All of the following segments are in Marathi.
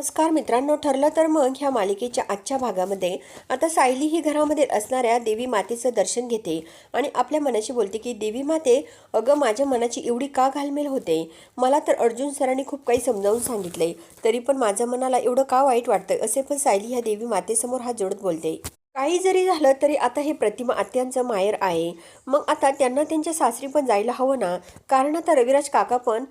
नमस्कार मित्रांनो ठरलं तर मग ह्या मालिकेच्या आजच्या भागामध्ये. आता सायली ही घरामध्ये असणाऱ्या देवी मातेचं दर्शन घेते आणि आपल्या मनाशी बोलते की देवी माते अगं माझ्या मनाची एवढी का घालमेल होते? मला तर अर्जुन सरांनी खूप काही समजावून सांगितले तरी पण माझ्या मनाला एवढं का वाईट वाटतं असे पण सायली ह्या देवी मातेसमोर हात जोडत बोलते. काही जरी झालं तरी आता हे प्रतिमा आत्यांचं माहेर आहे. मग आता त्यांना त्यांच्या सासरी पण जायला हवं ना? कारण आता रविराज काका पण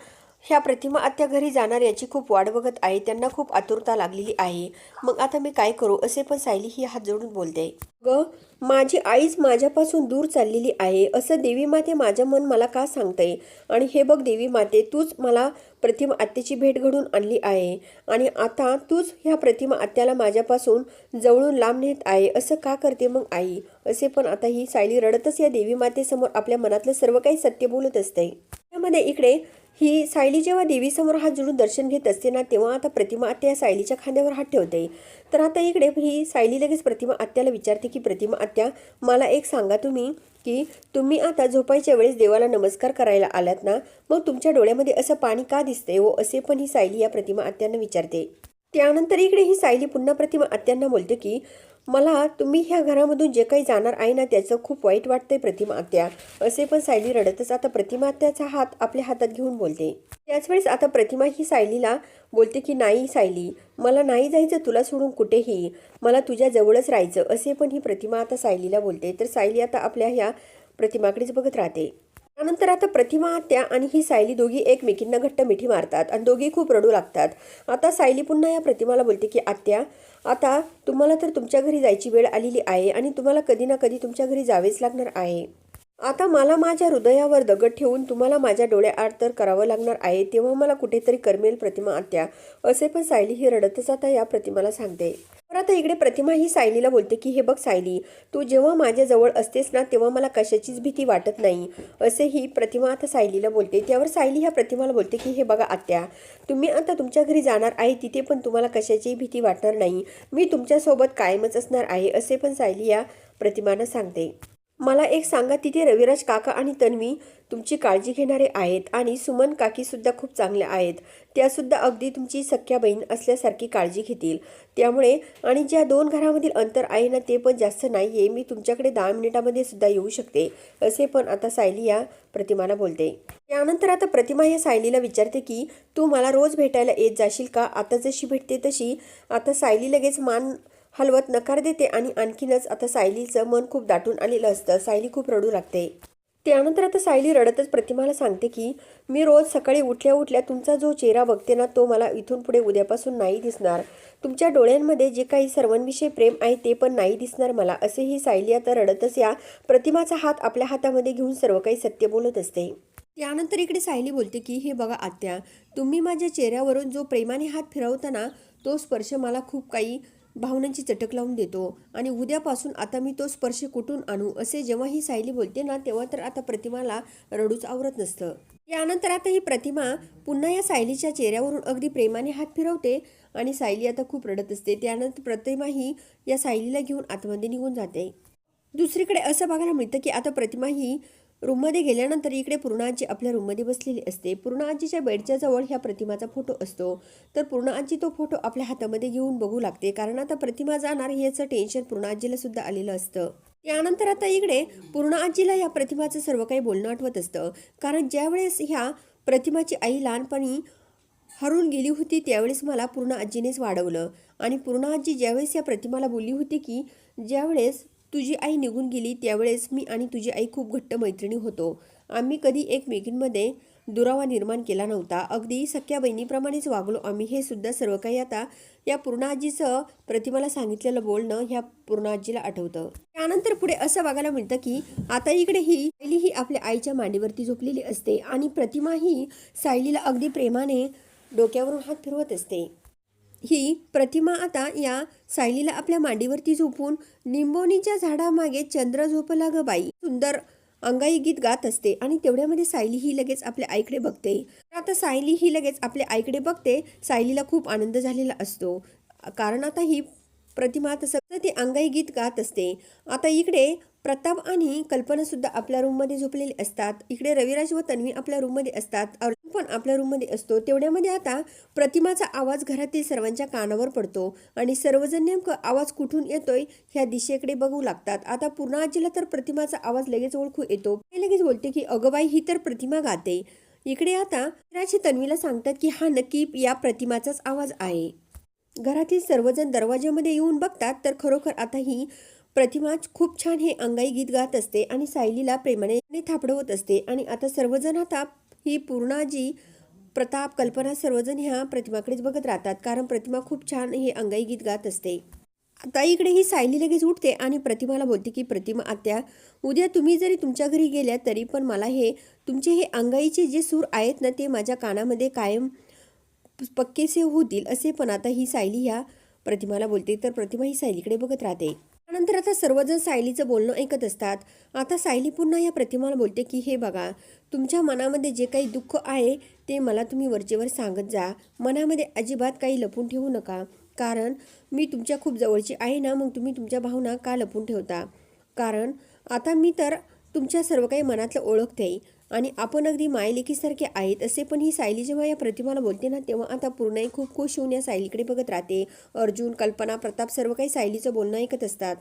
ह्या प्रतिमा आत्या घरी जाणार याची खूप वाट बघत आहे त्यांना खूप आतुरता लागलेली आहे. मग आता मी काय करू असे पण सायली ही हात जोडून बोलते. ग माझी आईच माझ्यापासून दूर चाललेली आहे. असं देवी माते माझं मन मला का सांगतंय? आणि हे बघ देवी माते तूच मला प्रतिमा आत्याची भेट घडून आणली आहे. आणि आता तूच ह्या प्रतिमा आत्याला माझ्यापासून जवळून लांब नेत आहे. असं का करते मग आई? असे पण आता ही सायली रडतच या देवी मातेसमोर आपल्या मनातलं सर्व काही सत्य बोलत असते. त्यामध्ये इकडे ही सायली जेव्हा देवीसमोर हात जोडून दर्शन घेत असते ना तेव्हा आता प्रतिमा आत्या या सायलीच्या खांद्यावर हात ठेवते. तर आता इकडे ही सायली लगेच प्रतिमा आत्याला विचारते की प्रतिमा आत्या मला एक सांगा तुम्ही की तुम्ही आता झोपायच्या वेळेस देवाला नमस्कार करायला आलात ना मग तुमच्या डोळ्यामध्ये असं पाणी का दिसते व हो? असे पण ही सायली या प्रतिमा आत्यांना विचारते. त्यानंतर इकडे ही सायली पुन्हा प्रतिमा आत्यांना बोलते की मला तुम्ही ह्या घरामधून जे काही जाणार आहे ना त्याचं खूप वाईट वाटतंय प्रतिमा आत्या. असे पण सायली रडतच. आता प्रतिमा आत्याचा हात आपल्या हातात घेऊन बोलते. त्याचवेळेस आता प्रतिमा ही सायलीला बोलते की नाही सायली मला नाही जायचं तुला सोडून कुठेही. मला तुझ्या जवळच राहायचं. असे पण ही प्रतिमा आता सायलीला बोलते. तर सायली आता आपल्या ह्या प्रतिमाकडेच बघत राहते. त्यानंतर आता प्रतिमा आत्या आणि ही सायली दोघी एकमेकींना घट्ट मिठी मारतात आणि दोघी खूप रडू लागतात. आता सायली पुन्हा या प्रतिमाला बोलते की आत्या आता तुम्हाला तर तुमच्या घरी जायची वेळ आलेली आहे आणि तुम्हाला कधी ना कधी तुमच्या घरी जावेच लागणार आहे. आता मला माझ्या हृदयावर दगड ठेवून तुम्हाला माझ्या डोळ्याआड तर करावं लागणार आहे तेव्हा मला कुठेतरी करमेल प्रतिमा आत्या असे पण सायली ही रडतच आता या प्रतिमाला सांगते. आता इकडे प्रतिमा ही सायलीला बोलते की हे बघ सायली तू जेव्हा माझ्याजवळ असतेस ना तेव्हा मला कशाचीच भीती वाटत नाही. असे ही प्रतिमा आता सायलीला बोलते. त्यावर सायली ह्या प्रतिमाला बोलते की हे बघा आत्या तुम्ही आता तुमच्या घरी जाणार आहे तिथे पण तुम्हाला कशाचीही भीती वाटणार नाही. मी तुमच्यासोबत कायमच असणार आहे असे पण सायली या प्रतिमानं सांगते. मला एक सांगा तिथे रविराज काका आणि तन्वी तुमची काळजी घेणारे आहेत आणि सुमन काकीसुद्धा खूप चांगल्या आहेत. त्यासुद्धा अगदी तुमची सख्या बहीण असल्यासारखी काळजी घेतील. त्यामुळे आणि ज्या दोन घरामधील अंतर आहे ना ते पण जास्त नाही आहे मी तुमच्याकडे दहा मिनिटामध्ये सुद्धा येऊ शकते असे पण आता सायली या प्रतिमाला बोलते. त्यानंतर आता प्रतिमा या सायलीला विचारते की तू मला रोज भेटायला येत जाशील का? आता जशी भेटते तशी. आता सायली लगेच मान हलवत नकार देते आणि आणखीनच आता सायलीचं मन खूप दाटून आलेलं असतं. सायली खूप रडू लागते. त्यानंतर आता सायली रडतच प्रतिमाला सांगते की मी रोज सकाळी उठल्या उठल्या तुमचा जो चेहरा बघते ना तो मला इथून पुढे उद्यापासून नाही दिसणार. तुमच्या डोळ्यांमध्ये जे काही सर्वांविषयी प्रेम आहे ते पण नाही दिसणार मला असे ही सायली आता रडतच या प्रतिमाचा हात आपल्या हातामध्ये घेऊन सर्व काही सत्य बोलत असते. त्यानंतर इकडे सायली बोलते की हे बघा आत्या तुम्ही माझ्या चेहऱ्यावरून जो प्रेमाने हात फिरवता ना तो स्पर्श मला खूप काही भावनांची चटक लावून देतो. आणि उद्यापासून आता मी तो स्पर्श कुठून आणू असे जेव्हा ही सायली बोलते ना तेव्हा तर आता प्रतिमाला रडूच आवरत नसतं. यानंतर आता ही प्रतिमा पुन्हा या सायलीच्या चेहऱ्यावरून अगदी प्रेमाने हात फिरवते आणि सायली आता खूप रडत असते. त्यानंतर प्रतिमा ही या सायलीला घेऊन आतमध्ये निघून जाते. दुसरीकडे असं बघायला मिळतं की आता प्रतिमा ही रूममध्ये गेल्यानंतर इकडे पूर्णा आजी आपल्या रूममध्ये बसलेली असते. पूर्ण आजीच्या बेडच्या जवळ ह्या प्रतिमाचा फोटो असतो. तर पूर्णा आजी तो फोटो आपल्या हातामध्ये घेऊन बघू लागते. कारण आता प्रतिमा जाणार याचं टेन्शन पूर्ण आजीला सुद्धा आलेलं असतं. त्यानंतर आता इकडे पूर्ण आजीला या प्रतिमाचं सर्व काही बोलणं आठवत असतं. कारण ज्यावेळेस ह्या प्रतिमाची आई लहानपणी हरून गेली होती त्यावेळेस मला पूर्ण आजीनेच वाढवलं. आणि पूर्ण आजी ज्यावेळेस या प्रतिमाला बोलली होती की ज्यावेळेस तुझी आई निघून गेली त्यावेळेस मी आणि तुझी आई खूप घट्ट मैत्रिणी होतो. आम्ही कधी एकमेकींमध्ये दुरावा निर्माण केला नव्हता. अगदी सख्या बहिणीप्रमाणेच वागलो आम्ही. हे सुद्धा सर्व काही आता या पूर्ण आजीचं प्रतिमाला सांगितलेलं बोलणं ह्या पूर्ण आजीला आठवतं. त्यानंतर पुढे असं बघायला मिळतं की आता इकडे ही सायली ही आपल्या आईच्या मांडीवरती झोपलेली असते आणि प्रतिमा ही सायलीला अगदी प्रेमाने डोक्यावरून हात फिरवत असते. ही प्रतिमा आता या सायलीला आपल्या मांडीवरती झोपून निंबोनीच्या झाडामागे चंद्र झोपला ग बाई. सुंदर अंगाई गीत गात असते आणि तेवढ्यामध्ये सायली ही लगेच आपल्या आईकडे बघते. आता सायली ही लगेच आपल्या आईकडे बघते सायलीला खूप आनंद झालेला असतो. कारण आता ही प्रतिमा तसं ती अंगाई गीत गात असते. आता इकडे प्रताप आणि कल्पना सुद्धा आपल्या रूममध्ये झोपलेले असतात. इकडे रविराज व तन्वी आपल्या रूममध्ये असतात. पण आपल्या रूममध्ये असतो. तेवढ्यामध्ये आता प्रतिमाचा आवाज घरातील सर्वांच्या कानावर पडतो आणि सर्वजण नेमकं आवाज कुठून येतोय ह्या दिशेकडे बघू लागतात. आता पूर्ण आजीला तर प्रतिमाचा आवाज लगेच ओळखू येतो. ती लगेच बोलते की अगबाई ही तर प्रतिमा गाते. इकडे आता रविराज तन्वीला सांगतात की हा नक्की या प्रतिमाचाच आवाज आहे. घरातील सर्वजण दरवाज्यामध्ये येऊन बघतात तर खरोखर आता ही प्रतिमा खूप छान हे अंगाई गीत गात असते आणि सायलीला प्रेमाने थापडवत असते. आणि आता सर्वजण आता ही पूर्णाजी प्रताप कल्पना सर्वजण ह्या प्रतिमाकडेच बघत राहतात. कारण प्रतिमा खूप छान हे अंगाई गीत गात असते. आता इकडे ही सायली लगेच उठते आणि प्रतिमाला बोलते की प्रतिमा आत्या उद्या तुम्ही जरी तुमच्या घरी गेल्या तरी पण मला हे तुमचे हे अंगाईचे जे सूर आहेत ना ते माझ्या कानामध्ये कायम पक्केसे होतील असे पण आता ही सायली ह्या प्रतिमाला बोलते. तर प्रतिमा ही सायलीकडे बघत राहते. त्यानंतर आता सर्वजण सायलीचं बोलणं ऐकत असतात. आता सायली पुन्हा या प्रतिमाला बोलते की हे बघा तुमच्या मनामध्ये जे काही दुःख आहे ते मला तुम्ही वरचेवर सांगत जा. मनामध्ये अजिबात काही लपून ठेवू नका. कारण मी तुमच्या खूप जवळची आहे ना मग तुम्ही तुमच्या भावना का लपून ठेवता? कारण आता मी तर तुमच्या सर्व काही मनातलं ओळखते. आणि आपण अगदी मायलेकीसारखे आहेत असे पण ही सायली जेव्हा या प्रतिमाला बोलते ना तेव्हा आता पूर्णही खूप खुश होऊन या सायलीकडे बघत राहते. अर्जुन कल्पना प्रताप सर्व काही सायलीचं बोलणं ऐकत असतात.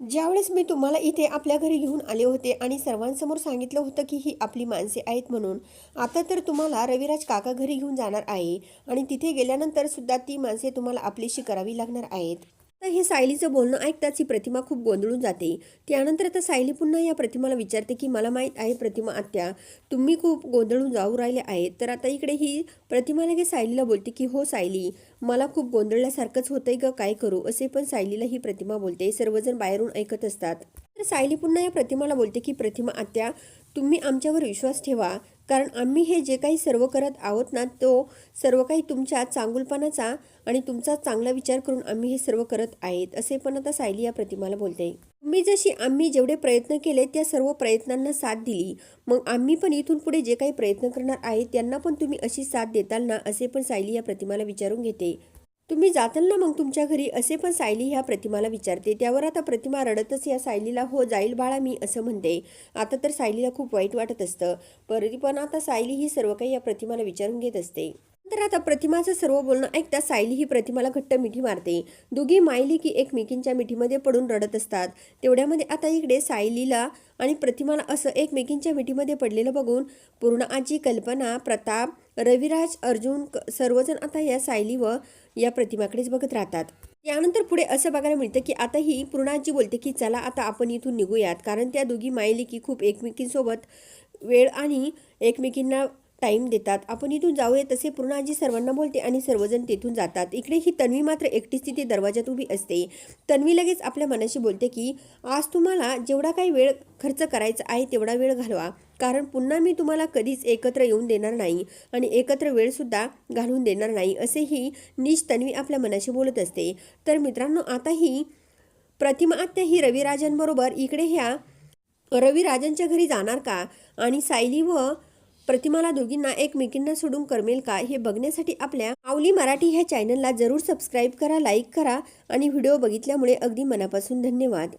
ज्यावेळेस मी तुम्हाला इथे आपल्या घरी घेऊन आले होते आणि सर्वांसमोर सांगितलं होतं की ही आपली माणसे आहेत म्हणून आता तर तुम्हाला रविराज काका घरी घेऊन जाणार आहे आणि तिथे गेल्यानंतर सुद्धा ती माणसे तुम्हाला आपलीशी करावी लागणार आहेत. तर हे सायलीचं बोलणं ऐकताच ही प्रतिमा खूप गोंधळून जाते. त्यानंतर आता सायली पुन्हा या प्रतिमाला विचारते की मला माहीत आहे प्रतिमा आत्या तुम्ही खूप गोंधळून जाऊ राहिले आहेत. तर आता इकडे ही प्रतिमा लगेच सायलीला बोलते की हो सायली मला खूप गोंधळल्यासारखंच होतंय ग काय करू? असे पण सायलीला ही प्रतिमा बोलते. सर्वजण बाहेरून ऐकत असतात. तर सायली पुन्हा या प्रतिमाला बोलते की प्रतिमा आत्या तुम्ही आमच्यावर विश्वास ठेवा. कारण आम्ही हे जे काही सर्व करत आहोत ना तो सर्व काही तुमच्या चांगुलपणाचा आणि तुमचा चांगला विचार करून आम्ही हे सर्व करत आहेत. असे पण आता सायली या प्रतिमाला बोलते. मी जशी आम्ही जेवढे प्रयत्न केले त्या सर्व प्रयत्नांना साथ दिली. मग आम्ही पण इथून पुढे जे काही प्रयत्न करणार आहेत त्यांना पण तुम्ही अशी साथ देताल ना? असे पण सायली या प्रतिमाला विचारून घेते. तुम्ही जाताल ना मग तुमच्या घरी? असे पण सायली ह्या प्रतिमाला विचारते. त्यावर आता प्रतिमा रडतच या सायलीला हो जाईल बाळा मी असं म्हणते. आता तर सायलीला खूप वाईट वाटत असतं. परी पण आता सायली ही सर्व काही या प्रतिमाला विचारून घेत असते. तर आता प्रतिमाचं सर्व बोलणं ऐकता सायली ही प्रतिमाला घट्ट मिठी मारते. दोघी मायली की एकमेकींच्या मिठीमध्ये पडून रडत असतात. तेवढ्यामध्ये आता इकडे सायलीला आणि प्रतिमाला असं एकमेकींच्या मिठीमध्ये पडलेलं बघून पूर्ण आजी कल्पना प्रताप रविराज अर्जुन क- सर्वजण आता या सायली व या प्रतिमाकडेच बघत राहतात. यानंतर पुढे असं बघायला मिळतं की आता ही पूर्णाजी बोलते की चला आता आपण इथून निघूयात. कारण त्या दोघी मायली की खूप एकमेकींसोबत वेळ आणि एकमेकींना टाईम देतात. आपण इथून जाऊया तसे पूर्ण आजी सर्वांना बोलते आणि सर्वजण तिथून जातात. इकडे ही तन्वी मात्र एकटीच तिथे दरवाजात उभी असते. तन्वी लगेच आपल्या मनाशी बोलते की आज तुम्हाला जेवढा काही वेळ खर्च करायचा आहे तेवढा वेळ घालवा. कारण पुन्हा मी तुम्हाला कधीच एकत्र येऊन देणार नाही आणि एकत्र वेळसुद्धा घालून देणार नाही असेही निश तन्वी आपल्या मनाशी बोलत असते. तर मित्रांनो आता ही प्रतिमा आत्या ही रविराजांबरोबर इकडे ह्या रविराजांच्या घरी जाणार का? आणि सायली व प्रतिमाला दोघींना एकमेकींना सोडून करमेल का हे बघण्यासाठी आपल्या माऊली मराठी ह्या चॅनलला जरूर सबस्क्राईब करा लाईक करा आणि व्हिडिओ बघितल्यामुळे अगदी मनापासून धन्यवाद.